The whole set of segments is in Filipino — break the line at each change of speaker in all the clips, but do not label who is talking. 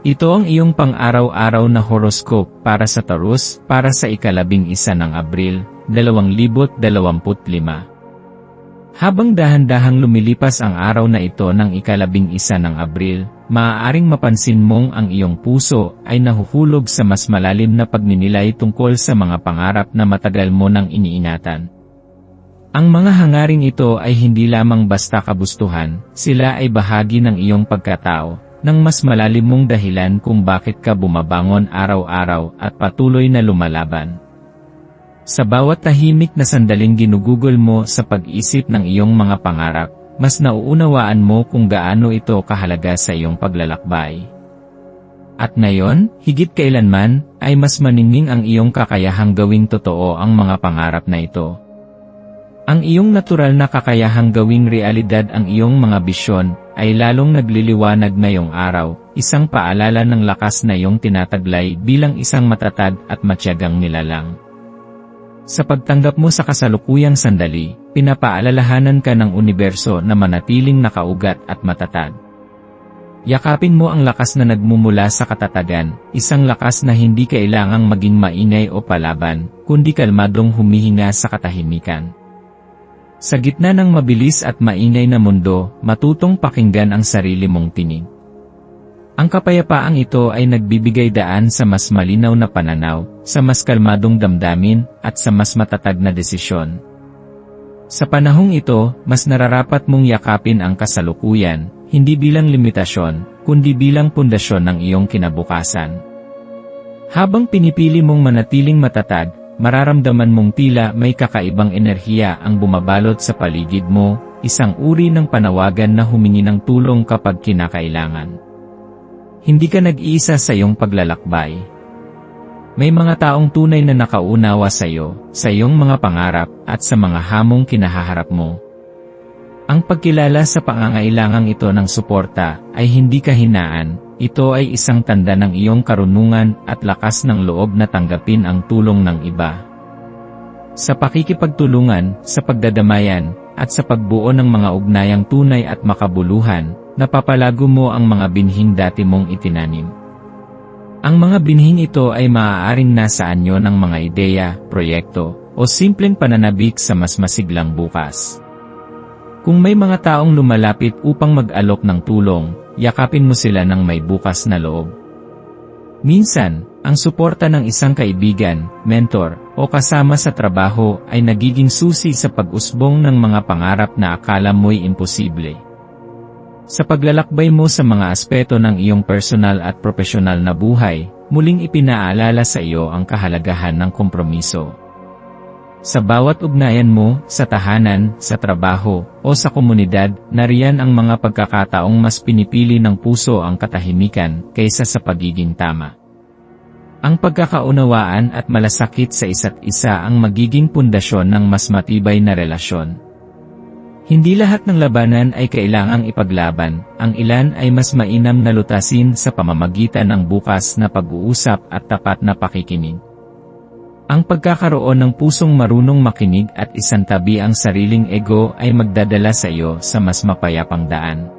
Ito ang iyong pang-araw-araw na horoscope para sa Taurus para sa ikalabing isa ng Abril, 2025. Habang dahan-dahang lumilipas ang araw na ito ng ikalabing isa ng Abril, maaaring mapansin mong ang iyong puso ay nahuhulog sa mas malalim na pagninilay tungkol sa mga pangarap na matagal mo nang iniingatan. Ang mga hangaring ito ay hindi lamang basta kabustuhan, sila ay bahagi ng iyong pagkatao, ng mas malalim mong dahilan kung bakit ka bumabangon araw-araw at patuloy na lumalaban. Sa bawat tahimik na sandaling ginugugol mo sa pag-isip ng iyong mga pangarap, mas nauunawaan mo kung gaano ito kahalaga sa iyong paglalakbay. At ngayon, higit kailanman, ay mas maningning ang iyong kakayahang gawing totoo ang mga pangarap na ito. Ang iyong natural na kakayahang gawing realidad ang iyong mga bisyon, ay lalong nagliliwanag ngayong araw, isang paalala ng lakas na iyong tinataglay bilang isang matatag at matyagang nilalang. Sa pagtanggap mo sa kasalukuyang sandali, pinapaalalahanan ka ng universo na manatiling nakaugat at matatag. Yakapin mo ang lakas na nagmumula sa katatagan, isang lakas na hindi kailangang maging maingay o palaban, kundi kalmadong humihinga sa katahimikan. Sa gitna ng mabilis at maingay na mundo, matutong pakinggan ang sarili mong tinig. Ang kapayapaang ito ay nagbibigay daan sa mas malinaw na pananaw, sa mas kalmadong damdamin, at sa mas matatag na desisyon. Sa panahong ito, mas nararapat mong yakapin ang kasalukuyan, hindi bilang limitasyon, kundi bilang pundasyon ng iyong kinabukasan. Habang pinipili mong manatiling matatag, mararamdaman mong tila may kakaibang enerhiya ang bumabalot sa paligid mo, isang uri ng panawagan na humingi ng tulong kapag kinakailangan. Hindi ka nag-iisa sa iyong paglalakbay. May mga taong tunay na nakaunawa sa iyo, sa iyong mga pangarap, at sa mga hamong kinahaharap mo. Ang pagkilala sa pangangailangang ito ng suporta ay hindi kahinaan, ito ay isang tanda ng iyong karunungan at lakas ng loob na tanggapin ang tulong ng iba. Sa pakikipagtulungan, sa pagdadamayan, at sa pagbuo ng mga ugnayang tunay at makabuluhan, napapalago mo ang mga binhing dati mong itinanim. Ang mga binhing ito ay maaaring nasa anyo ng mga ideya, proyekto, o simpleng pananabik sa mas masiglang bukas. Kung may mga taong lumalapit upang mag-alok ng tulong, yakapin mo sila ng may bukas na loob. Minsan, ang suporta ng isang kaibigan, mentor, o kasama sa trabaho ay nagiging susi sa pag-usbong ng mga pangarap na akala mo'y imposible. Sa paglalakbay mo sa mga aspeto ng iyong personal at profesional na buhay, muling ipinaalala sa iyo ang kahalagahan ng kompromiso. Sa bawat ugnayan mo, sa tahanan, sa trabaho, o sa komunidad, nariyan ang mga pagkakataong mas pinipili ng puso ang katahimikan kaysa sa pagiging tama. Ang pagkakaunawaan at malasakit sa isa't isa ang magiging pundasyon ng mas matibay na relasyon. Hindi lahat ng labanan ay kailangang ipaglaban, ang ilan ay mas mainam na lutasin sa pamamagitan ng bukas na pag-uusap at tapat na pakikinig. Ang pagkakaroon ng pusong marunong makinig at isantabi ang sariling ego ay magdadala sa iyo sa mas mapayapang daan.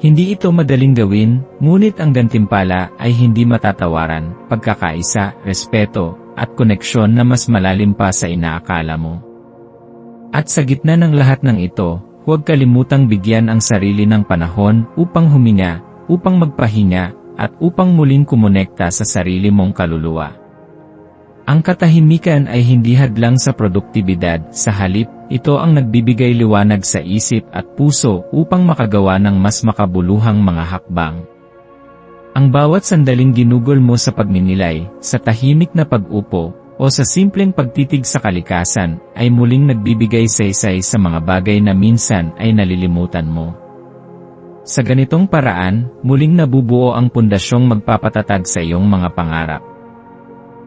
Hindi ito madaling gawin, ngunit ang gantimpala ay hindi matatawaran, pagkakaisa, respeto, at koneksyon na mas malalim pa sa inaakala mo. At sa gitna ng lahat ng ito, huwag kalimutang bigyan ang sarili ng panahon upang huminga, upang magpahinga, at upang muling kumonekta sa sarili mong kaluluwa. Ang katahimikan ay hindi hadlang sa produktibidad, sa halip, ito ang nagbibigay liwanag sa isip at puso upang makagawa ng mas makabuluhang mga hakbang. Ang bawat sandaling ginugol mo sa pagninilay, sa tahimik na pag-upo, o sa simpleng pagtitig sa kalikasan, ay muling nagbibigay saysay sa mga bagay na minsan ay nalilimutan mo. Sa ganitong paraan, muling nabubuo ang pundasyong magpapatatag sa iyong mga pangarap.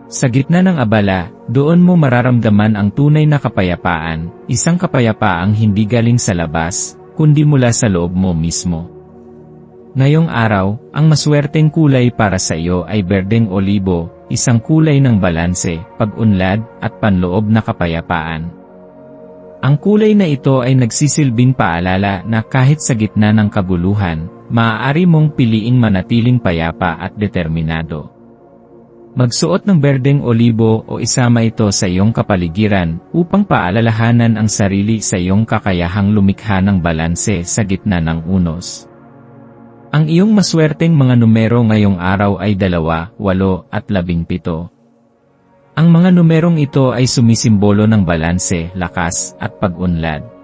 Sa gitna ng abala, doon mo mararamdaman ang tunay na kapayapaan, isang kapayapaang hindi galing sa labas, kundi mula sa loob mo mismo. Ngayong araw, ang maswerteng kulay para sa iyo ay berdeng olibo, isang kulay ng balanse, pag-unlad, at panloob na kapayapaan. Ang kulay na ito ay nagsisilbing paalala na kahit sa gitna ng kaguluhan, maaari mong piliing manatiling payapa at determinado. Magsuot ng berdeng olibo o isama ito sa iyong kapaligiran upang paalalahanan ang sarili sa iyong kakayahang lumikha ng balanse sa gitna ng unos. Ang iyong maswerteng mga numero ngayong araw ay 2, 8 at 17. Ang mga numerong ito ay sumisimbolo ng balanse, lakas, at pag-unlad.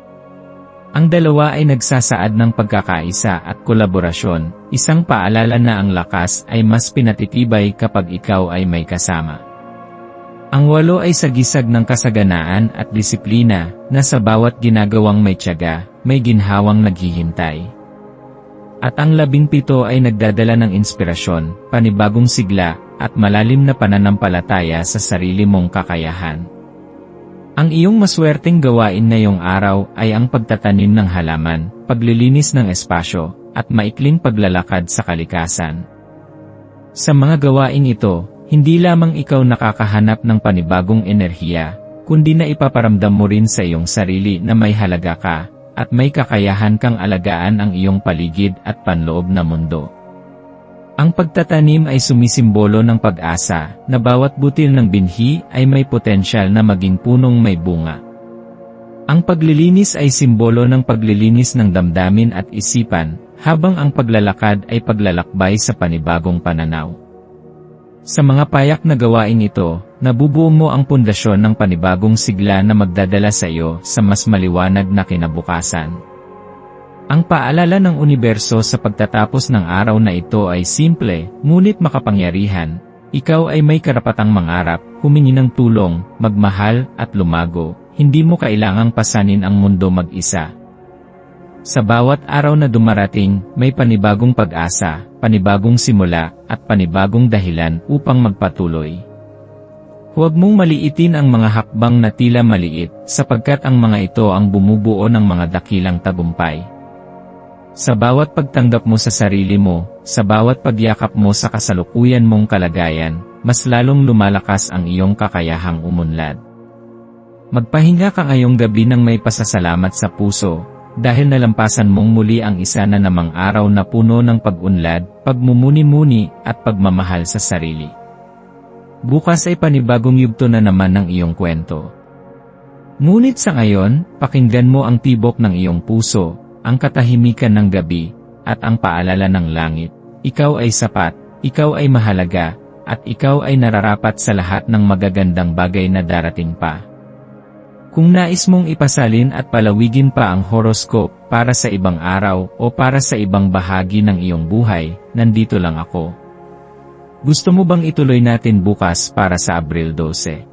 Ang dalawa ay nagsasaad ng pagkakaisa at kolaborasyon, isang paalala na ang lakas ay mas pinatitibay kapag ikaw ay may kasama. Ang walo ay sagisag ng kasaganaan at disiplina, na sa bawat ginagawang may tiyaga, may ginhawang naghihintay. At ang labing pito ay nagdadala ng inspirasyon, panibagong sigla, at malalim na pananampalataya sa sarili mong kakayahan. Ang iyong maswerteng gawain ngayong araw ay ang pagtatanim ng halaman, paglilinis ng espasyo, at maikling paglalakad sa kalikasan. Sa mga gawain ito, hindi lamang ikaw nakakahanap ng panibagong enerhiya, kundi na ipaparamdam mo rin sa iyong sarili na may halaga ka, at may kakayahan kang alagaan ang iyong paligid at panloob na mundo. Ang pagtatanim ay sumisimbolo ng pag-asa, na bawat butil ng binhi ay may potensyal na maging punong may bunga. Ang paglilinis ay simbolo ng paglilinis ng damdamin at isipan, habang ang paglalakad ay paglalakbay sa panibagong pananaw. Sa mga payak na gawain ito, nabubuo mo ang pundasyon ng panibagong sigla na magdadala sa iyo sa mas maliwanag na kinabukasan. Ang paalala ng universo sa pagtatapos ng araw na ito ay simple, ngunit makapangyarihan. Ikaw ay may karapatang mangarap, humingi ng tulong, magmahal, at lumago. Hindi mo kailangang pasanin ang mundo mag-isa. Sa bawat araw na dumarating, may panibagong pag-asa, panibagong simula, at panibagong dahilan upang magpatuloy. Huwag mong maliitin ang mga hakbang na tila maliit, sapagkat ang mga ito ang bumubuo ng mga dakilang tagumpay. Sa bawat pagtanggap mo sa sarili mo, sa bawat pagyakap mo sa kasalukuyan mong kalagayan, mas lalong lumalakas ang iyong kakayahang umunlad. Magpahinga ka ngayong gabi ng may pasasalamat sa puso, dahil nalampasan mong muli ang isa na namang araw na puno ng pag-unlad, pagmumuni-muni, at pagmamahal sa sarili. Bukas ay panibagong yugto na naman ng iyong kwento. Ngunit sa ngayon, pakinggan mo ang tibok ng iyong puso, ang katahimikan ng gabi, at ang paalala ng langit. Ikaw ay sapat, ikaw ay mahalaga, at ikaw ay nararapat sa lahat ng magagandang bagay na darating pa. Kung nais mong ipasalin at palawigin pa ang horoscope para sa ibang araw o para sa ibang bahagi ng iyong buhay, nandito lang ako. Gusto mo bang ituloy natin bukas para sa Abril 12?